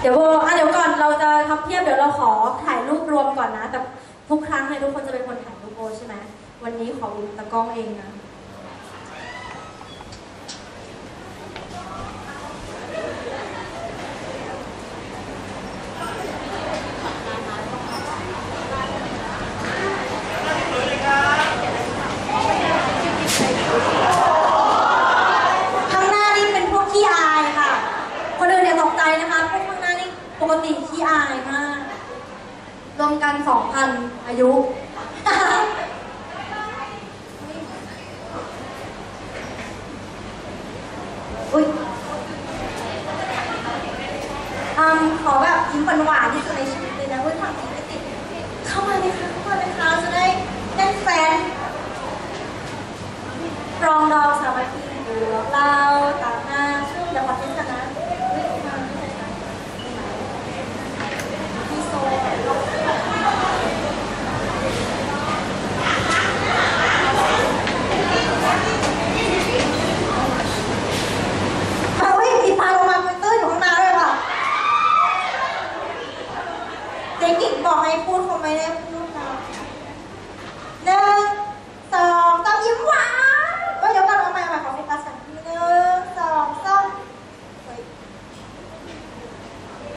เดี๋ยวโบอะเดี๋ยวก่อนเราจะทำเทียบเดี๋ยวเราขอถ่ายรูปรวมก่อนนะ แต่ทุกครั้งเนี่ยทุกคนจะเป็นคนถ่ายรูปโบใช่ไหมวันนี้ขออุตะกล้องเองนะ ข้างหน้านี่เป็นพวกขี้อายค่ะ คนอื่นอย่าตกใจนะคะ พวกข้างหน้านี่ปกติขี้อายมาก รวมกัน2,000อายุ อุ้ยอืมขอแบบยิ้มหวานๆที่สุดในชีวิตเลยนะเว้ยทำจริงไม่ติด เข้ามาเลยค่ะเข้ามาเลยค่ะจะได้ได้แฟนรองดองสามัคคีอยู่กับเราตามหน้าซึ่งอย่าปัดทิ้งกันนะเฮ้ยมาไม่ใช่ฉันพี่โซเฮ้ยมีปลาโลมาเป็นตื้นอยู่ข้างหน้าด้วยว่ะเด็กกิ๊กบอกให้พูดเขาไม่ได้พูดนะหนึ่งสองสามยิ้มหวานเอ้ยเดี๋ยวก่อนเอาใหม่เอาใหม่ขอโฟกัสกันหนึ่งสองสามเฮ้ย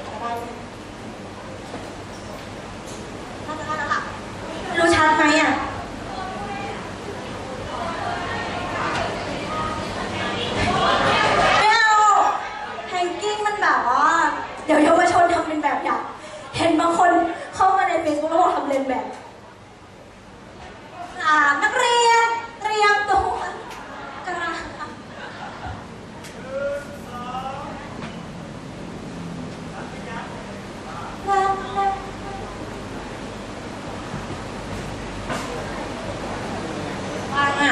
จะได้ไหมน่าจะได้แล้วล่ะไม่รู้ชัดไหมอะ ไม่เอาแฮงกิ้งมันแบบว่า เดี๋ยวเยาวชนทำเป็นแบบอย่าง เห็นบางคนเข้ามาในเฟซบุ๊ กแล้วบอกทำเลียนแบบอ่านักเรียนเตรียมตัวกระวางอะ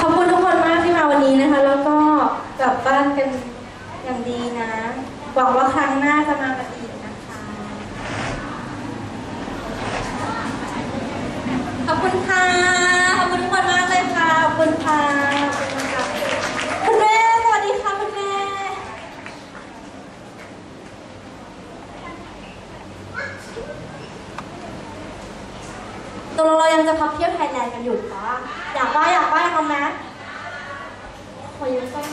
ขอบคุณทุกคนมากที่มาวันนี้นะคะ แล้วก็กลับบ้านกันอย่างดีนะ หวังว่าครั้งหน้าจะมากันอีกนะคะ ขอบคุณค่ะ ขอบคุณทุกคนมากเลยค่ะ ขอบคุณค่ะ คุณแม่ สวัสดีค่ะคุณแม่ ตกลงเรายังจะพับเที่ยวไทยแลนด์กันอยู่ปะอยากว่าอยากว่าทำไหมขอยืมส้ม